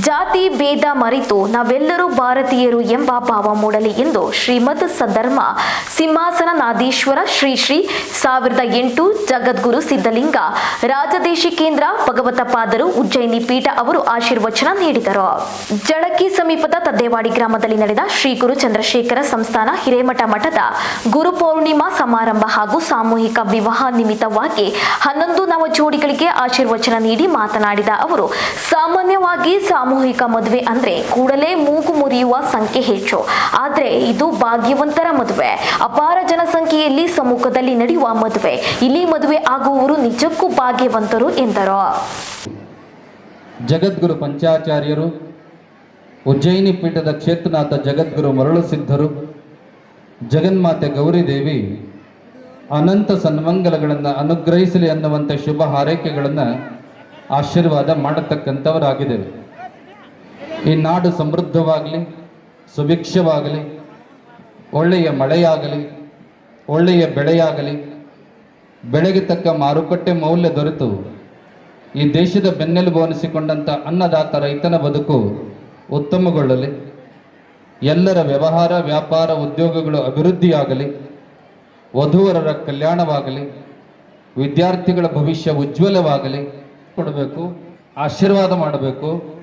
ಜಾತಿ ಭೇದ ಮರೆತು ನಾವೆಲ್ಲರೂ ಭಾರತೀಯರು ಎಂಬ ಭಾವ ಮೂಡಲಿ ಎಂದು ಶ್ರೀಮದ್ ಸದ್ಧರ್ಮ ಸಿಂಹಾಸನನಾದೀಶ್ವರ ಶ್ರೀ ಶ್ರೀ ಸಾವಿರದ ಎಂಟು ಜಗದ್ಗುರು ಸಿದ್ಧಲಿಂಗ ರಾಜದೇಶಿ ಕೇಂದ್ರ ಭಗವತ ಪಾದರು ಉಜ್ಜಯಿನಿ ಪೀಠ ಅವರು ಆಶೀರ್ವಚನ ನೀಡಿದರು. ಜಳಕಿ ಸಮೀಪದ ತದ್ದೇವಾಡಿ ಗ್ರಾಮದಲ್ಲಿ ನಡೆದ ಶ್ರೀ ಗುರು ಚಂದ್ರಶೇಖರ ಸಂಸ್ಥಾನ ಹಿರೇಮಠ ಮಠದ ಗುರು ಪೌರ್ಣಿಮಾ ಸಮಾರಂಭ ಹಾಗೂ ಸಾಮೂಹಿಕ ವಿವಾಹ ನಿಮಿತ್ತವಾಗಿ ಹನ್ನೊಂದು ನವ ಜೋಡಿಗಳಿಗೆ ಆಶೀರ್ವಚನ ನೀಡಿ ಮಾತನಾಡಿದ ಅವರು, ಸಾಮಾನ್ಯವಾಗಿ ಸಾಮೂಹಿಕ ಮದುವೆ ಅಂದ್ರೆ ಕೂಡಲೇ ಮೂಗು ಮುರಿಯುವ ಸಂಖ್ಯೆ ಹೆಚ್ಚು. ಆದ್ರೆ ಇದು ಭಾಗ್ಯವಂತರ ಮದುವೆ. ಅಪಾರ ಜನಸಂಖ್ಯೆಯಲ್ಲಿ ಸಮ್ಮುಖದಲ್ಲಿ ನಡೆಯುವ ಮದುವೆ. ಇಲ್ಲಿ ಮದುವೆ ಆಗುವವರು ನಿಜಕ್ಕೂ ಭಾಗ್ಯವಂತರು ಎಂದರು. ಜಗದ್ಗುರು ಪಂಚಾಚಾರ್ಯರು, ಉಜ್ಜಯಿನಿ ಪೀಠದ ಕ್ಷೇತ್ರನಾಥ ಜಗದ್ಗುರು ಮರಳು ಸಿದ್ಧರು, ಜಗನ್ಮಾತೆ ಗೌರಿದೇವಿ ಅನಂತ ಸನ್ಮಂಗಲಗಳನ್ನು ಅನುಗ್ರಹಿಸಲಿ ಅನ್ನುವಂಥ ಶುಭ ಹಾರೈಕೆಗಳನ್ನು ಆಶೀರ್ವಾದ ಮಾಡತಕ್ಕಂಥವರಾಗಿದ್ದೇವೆ. ಈ ನಾಡು ಸಮೃದ್ಧವಾಗಲಿ, ಸುಭಿಕ್ಷವಾಗಲಿ, ಒಳ್ಳೆಯ ಮಳೆಯಾಗಲಿ, ಒಳ್ಳೆಯ ಬೆಳೆಯಾಗಲಿ, ಬೆಳೆಗೆ ತಕ್ಕ ಮಾರುಕಟ್ಟೆ ಮೌಲ್ಯ ದೊರೆತು. ಈ ದೇಶದ ಬೆನ್ನೆಲುಬು ಅನಿಸಿಕೊಂಡಂಥ ಅನ್ನದಾತ ರೈತನ ಬದುಕು ಉತ್ತಮಗೊಳ್ಳಲಿ. ಎಲ್ಲರ ವ್ಯವಹಾರ, ವ್ಯಾಪಾರ, ಉದ್ಯೋಗಗಳು ಅಭಿವೃದ್ಧಿಯಾಗಲಿ. ವಧುವರರ ಕಲ್ಯಾಣವಾಗಲಿ. ವಿದ್ಯಾರ್ಥಿಗಳ ಭವಿಷ್ಯ ಉಜ್ವಲವಾಗಲಿ. ಕೊಡಬೇಕು, ಆಶೀರ್ವಾದ ಮಾಡಬೇಕು.